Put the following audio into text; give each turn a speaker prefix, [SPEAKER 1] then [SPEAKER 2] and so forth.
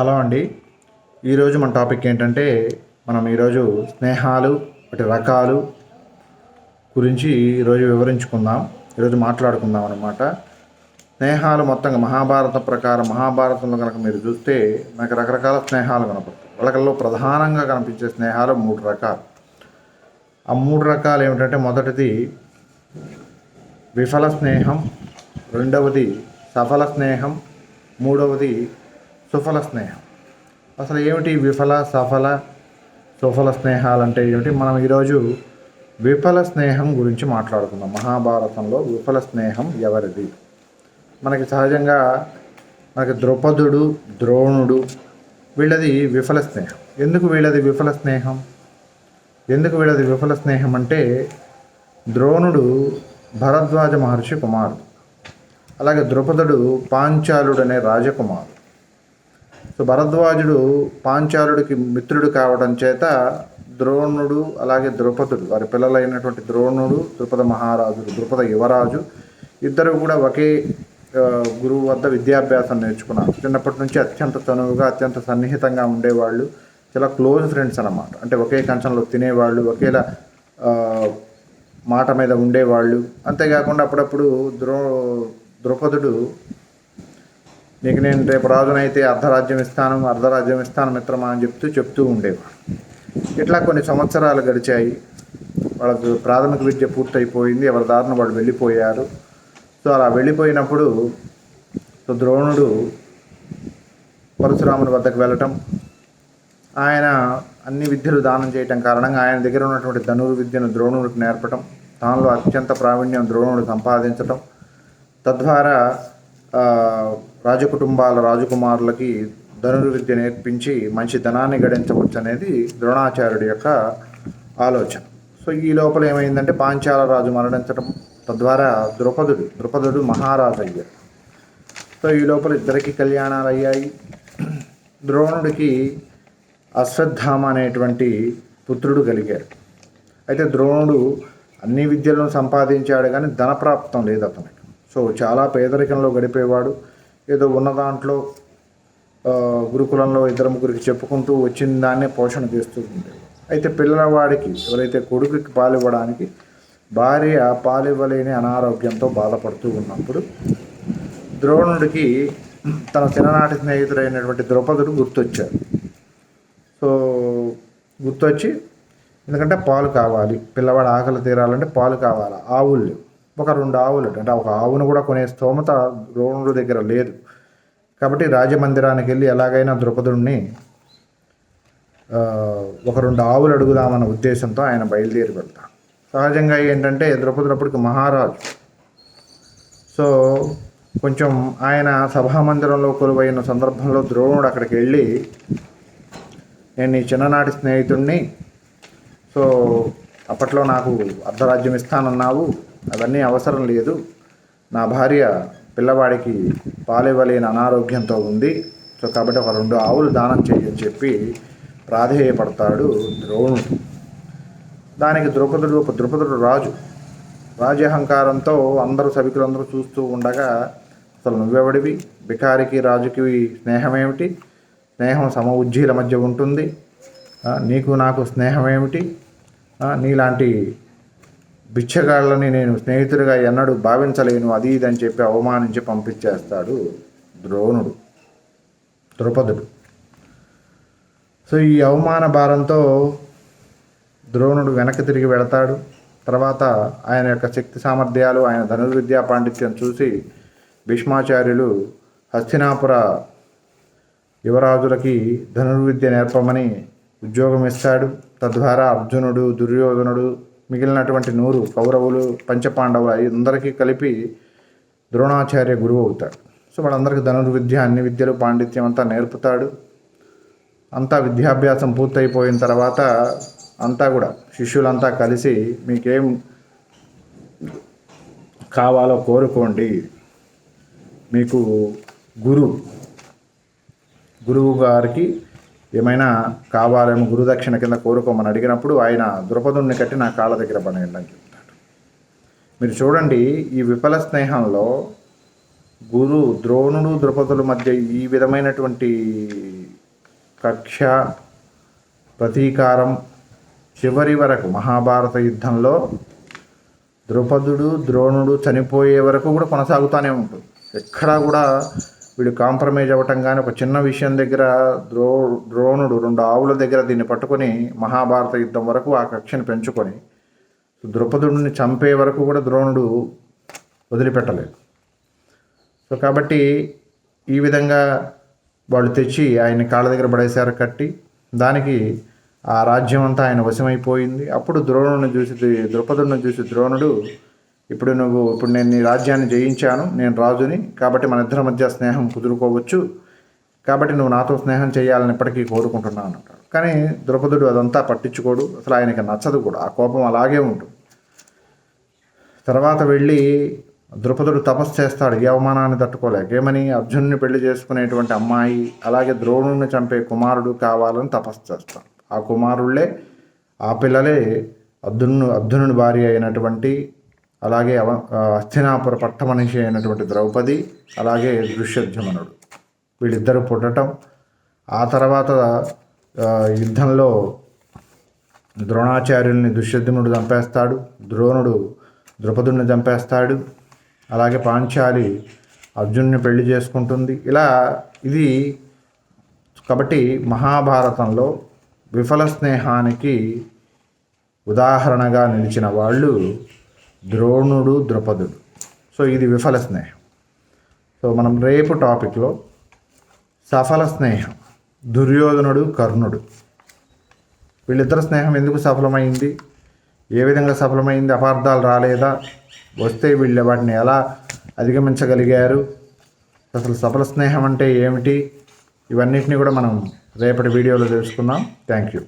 [SPEAKER 1] Hello అండి. ఈరోజు మన టాపిక్ ఏంటంటే మనం ఈరోజు స్నేహాలు వాటి రకాలు గురించి ఈరోజు వివరించుకుందాం. ఈరోజు మాట్లాడుకుందాం అనమాట స్నేహాలు మొత్తంగా మహాభారత ప్రకారం మహాభారతంలో కనుక మీరు చూస్తే నాకు రకరకాల స్నేహాలు కనపడతాయి. వాళ్ళకల్లో ప్రధానంగా కనిపించే స్నేహాలు మూడు రకాలు. ఆ మూడు రకాలు ఏమిటంటే మొదటిది విఫల స్నేహం రెండవది సఫల స్నేహం మూడవది సుఫల స్నేహం. అసలు ఏమిటి విఫల సఫల సుఫల స్నేహాలు అంటే ఏమిటి? మనం ఈరోజు విఫల స్నేహం గురించి మాట్లాడుకుందాం. మహాభారతంలో విఫల స్నేహం ఎవరిది? మనకి సహజంగా మనకి ద్రౌపదుడు ద్రోణుడు వీళ్ళది విఫల స్నేహం. ఎందుకు వీళ్ళది విఫల స్నేహం? ఎందుకు వీళ్ళది విఫల స్నేహం అంటే ద్రోణుడు భరద్వాజ మహర్షి కుమారుడు. అలాగే ద్రుపదుడు పాంచాలుడు అనే రాజకుమారుడు. సో భరద్వాజుడు పాంచాలుడికి మిత్రుడు కావడం చేత ద్రోణుడు అలాగే ద్రుపదుడు వారి పిల్లలైనటువంటి ద్రోణుడు ద్రుపద మహారాజుడు ద్రుపద యువరాజు ఇద్దరు కూడా ఒకే గురువు వద్ద విద్యాభ్యాసం నేర్చుకున్నారు. చిన్నప్పటి నుంచి అత్యంత తనువుగా అత్యంత సన్నిహితంగా ఉండేవాళ్ళు చాలా క్లోజ్ ఫ్రెండ్స్ అన్నమాట. అంటే ఒకే కంచంలో తినేవాళ్ళు ఒకేలా మాట మీద ఉండేవాళ్ళు. అంతేకాకుండా అప్పుడప్పుడు ద్రో ద్రౌపదుడు నీకు నేను రేపు రాజునైతే అర్ధరాజ్యం ఇస్తాను అర్ధరాజ్యం ఇస్తాను మిత్రమా అని చెప్తూ చెప్తూ ఉండేవాడు. ఇట్లా కొన్ని సంవత్సరాలు గడిచాయి. వాళ్ళకు ప్రాథమిక విద్య పూర్తయిపోయింది. ఎవరి దారిన వాళ్ళు వెళ్ళిపోయారు. సో అలా వెళ్ళిపోయినప్పుడు సో ద్రోణుడు పరశురాముని వద్దకు వెళ్ళటం ఆయన అన్ని విద్యలు దానం చేయటం కారణంగా ఆయన దగ్గర ఉన్నటువంటి ధనుర్విద్యను ద్రోణుడికి నేర్పటం దానిలో అత్యంత ప్రావీణ్యం ద్రోణుడు సంపాదించటం. తద్వారా రాజకుటుంబాల రాజకుమారులకి ధనుర్విద్య నేర్పించి మంచి ధనాన్ని గడించవచ్చు అనేది ద్రోణాచార్యుడి యొక్క ఆలోచన. సో ఈ లోపల ఏమైందంటే పాంచాల రాజు మరణించడం తద్వారా ద్రుపదుడు ద్రుపదుడు మహారాజు అయ్యాడు సో ఈ లోపల ఇద్దరికి కళ్యాణాలు అయ్యాయి ద్రోణుడికి అశ్వత్థామ అనేటువంటి పుత్రుడు కలిగాడు అయితే ద్రోణుడు అన్ని విద్యలను సంపాదించాడు కానీ ధనప్రాప్తం లేదు అతనికి. సో చాలా పేదరికంలో గడిపేవాడు. ఏదో ఉన్న దాంట్లో గురుకులంలో ఇద్దరు ముగ్గురికి చెప్పుకుంటూ వచ్చిన దాన్నే పోషణ చేస్తూ ఉండేవాడు అయితే పిల్లవాడికి ఎవరైతే కొడుకుకి పాలివ్వడానికి భార్య పాలివ్వలేని అనారోగ్యంతో బాధపడుతూ ఉన్నప్పుడు ద్రోణుడికి తన చిన్ననాటి స్నేహితుడైనటువంటి ద్రౌపదుడు గుర్తొచ్చారు. సో గుర్తొచ్చి ఎందుకంటే పాలు కావాలి పిల్లవాడు ఆకలి తీరాలంటే పాలు కావాలి? ఆవులు లేవు. ఒక రెండు ఆవులు అంటే ఒక ఆవును కూడా కొనే స్తోమత ద్రోణుడి దగ్గర లేదు. కాబట్టి రాజమందిరానికి వెళ్ళి ఎలాగైనా ద్రుపదుడిని ఒక రెండు ఆవులు అడుగుదామన్న ఉద్దేశంతో ఆయన బయలుదేరి వెళ్తాడు. సహజంగా ఏంటంటే ద్రౌపదుడు అప్పటికి మహారాజు. సో కొంచెం ఆయన సభామందిరంలో కొలువైన సందర్భంలో ద్రోణుడు అక్కడికి వెళ్ళి నేను నీ చిన్ననాటి స్నేహితుడిని సో అప్పట్లో నాకు అర్ధరాజ్యం ఇస్తానన్నావు. అవన్నీ అవసరం లేదు. నా భార్య పిల్లవాడికి పాలివ్వలేని అనారోగ్యంతో ఉంది. సో కాబట్టి ఒక రెండు ఆవులు దానం చేయని చెప్పి ప్రాధేయపడతాడు ద్రోణుడు. దానికి ద్రౌపదుడు ఒక ద్రౌపదుడు రాజు. రాజ్యహంకారంతో అందరూ సభికులందరూ చూస్తూ ఉండగా అసలు నువ్వెవడివి? బికారికి రాజుకి స్నేహం ఏమిటి స్నేహం సమ ఉజ్జీల మధ్య ఉంటుంది. నీకు నాకు స్నేహం ఏమిటి నీలాంటి బిచ్చగాళ్ళని నేను స్నేహితుడిగా ఎన్నడూ భావించలేను అది ఇది అని చెప్పి అవమానించి పంపించేస్తాడు ద్రోణుడు ద్రుపదుడు. సో ఈ అవమాన భారంతో ద్రోణుడు వెనక్కి తిరిగి వెళతాడు. తర్వాత ఆయన యొక్క శక్తి సామర్థ్యాలు ఆయన ధనుర్విద్యా పాండిత్యం చూసి భీష్మాచార్యులు హస్తినాపుర యువరాజులకి ధనుర్విద్య నేర్పమని ఉద్యోగం ఇస్తాడు. తద్వారా అర్జునుడు దుర్యోధనుడు మిగిలినటువంటి నూరు కౌరవులు పంచపాండవులు అందరికీ కలిపి ద్రోణాచార్య గురువు అవుతాడు. సో వాళ్ళందరికీ ధనుర్విద్య అన్ని విద్యలు పాండిత్యం అంతా నేర్పుతాడు. అంతా విద్యాభ్యాసం పూర్తయిపోయిన తర్వాత అంతా కూడా శిష్యులంతా కలిసి మీకేం కావాలో కోరుకోండి. మీకు గురు గురువు గారికి ఏమైనా కావాలేమో గురుదక్షిణ కింద కోరుకోమని అడిగినప్పుడు ఆయన ద్రుపదుణ్ణి కట్టి నా కాళ్ళ దగ్గర పడేయండి అని చెప్తాడు. మీరు చూడండి ఈ విఫల స్నేహంలో గురు ద్రోణుడు ద్రుపదుల మధ్య ఈ విధమైనటువంటి కక్ష ప్రతీకారం చివరి వరకు మహాభారత యుద్ధంలో ద్రుపదుడు ద్రోణుడు చనిపోయే వరకు కూడా కొనసాగుతూనే ఉంటుంది. ఎక్కడా కూడా వీళ్ళు కాంప్రమైజ్ అవ్వటం కానీ ఒక చిన్న విషయం దగ్గర ద్రో ద్రోణుడు రెండు ఆవుల దగ్గర దీన్ని పట్టుకొని మహాభారత యుద్ధం వరకు ఆ కక్షను పెంచుకొని ద్రుపదుడిని చంపే వరకు కూడా ద్రోణుడు వదిలిపెట్టలేదు. సో కాబట్టి ఈ విధంగా వాళ్ళు తెచ్చి ఆయన కాళ్ళ దగ్గర పడేశారు కట్టి దానికి ఆ రాజ్యం అంతా ఆయన వశమైపోయింది. అప్పుడు ద్రోణుడిని చూసి ద్రుపదుడిని చూసి ద్రోణుడు ఇప్పుడు నువ్వు ఇప్పుడు నేను నీ రాజ్యాన్ని జయించాను నేను రాజుని కాబట్టి మన ఇద్దరి మధ్య స్నేహం కుదురుకోవచ్చు. కాబట్టి నువ్వు నాతో స్నేహం చేయాలని ఇప్పటికీ కోరుకుంటున్నాను అంటాడు. కానీ ద్రౌపదుడు అదంతా పట్టించుకోడు. అసలు ఆయనకి నచ్చదు కూడా. ఆ కోపం అలాగే ఉంటుంది తర్వాత వెళ్ళి ద్రుపదుడు తపస్సు చేస్తాడు. ఈ అవమానాన్ని తట్టుకోలేక. ఏమని? అర్జునుని పెళ్ళి చేసుకునేటువంటి అమ్మాయి అలాగే ద్రోణుని చంపే కుమారుడు కావాలని తపస్సు చేస్తాడు. ఆ కుమారుళ్ళే ఆ పిల్లలే అర్జును అర్జునుని భార్య అయినటువంటి అలాగే అవ హస్తినాపుర పట్టమనిషి అయినటువంటి ద్రౌపది అలాగే దృశ్యధ్యమనుడు వీళ్ళిద్దరూ పుట్టటం ఆ తర్వాత యుద్ధంలో ద్రోణాచార్యుల్ని దుష్యద్యుమ్నుడు చంపేస్తాడు ద్రోణుడు ద్రుపదుడిని చంపేస్తాడు అలాగే పాంచాలి అర్జున్ని పెళ్ళి చేసుకుంటుంది. ఇలా ఇది కాబట్టి మహాభారతంలో విఫల స్నేహానికి ఉదాహరణగా నిలిచిన వాళ్ళు ద్రోణుడు ద్రుపదుడు. సో ఇది విఫల స్నేహం. సో మనం రేపు టాపిక్లో సఫల స్నేహం. దుర్యోధనుడు కర్ణుడు. వీళ్ళిద్దరు స్నేహం ఎందుకు సఫలమైంది? ఏ విధంగా సఫలమైంది? అపార్థాలు రాలేదా? వస్తే వీళ్ళు వాటిని ఎలా అధిగమించగలిగారు? అసలు సఫల స్నేహం అంటే ఏమిటి? ఇవన్నిటిని కూడా మనం రేపటి వీడియోలో తెలుసుకుందాం. Thank you.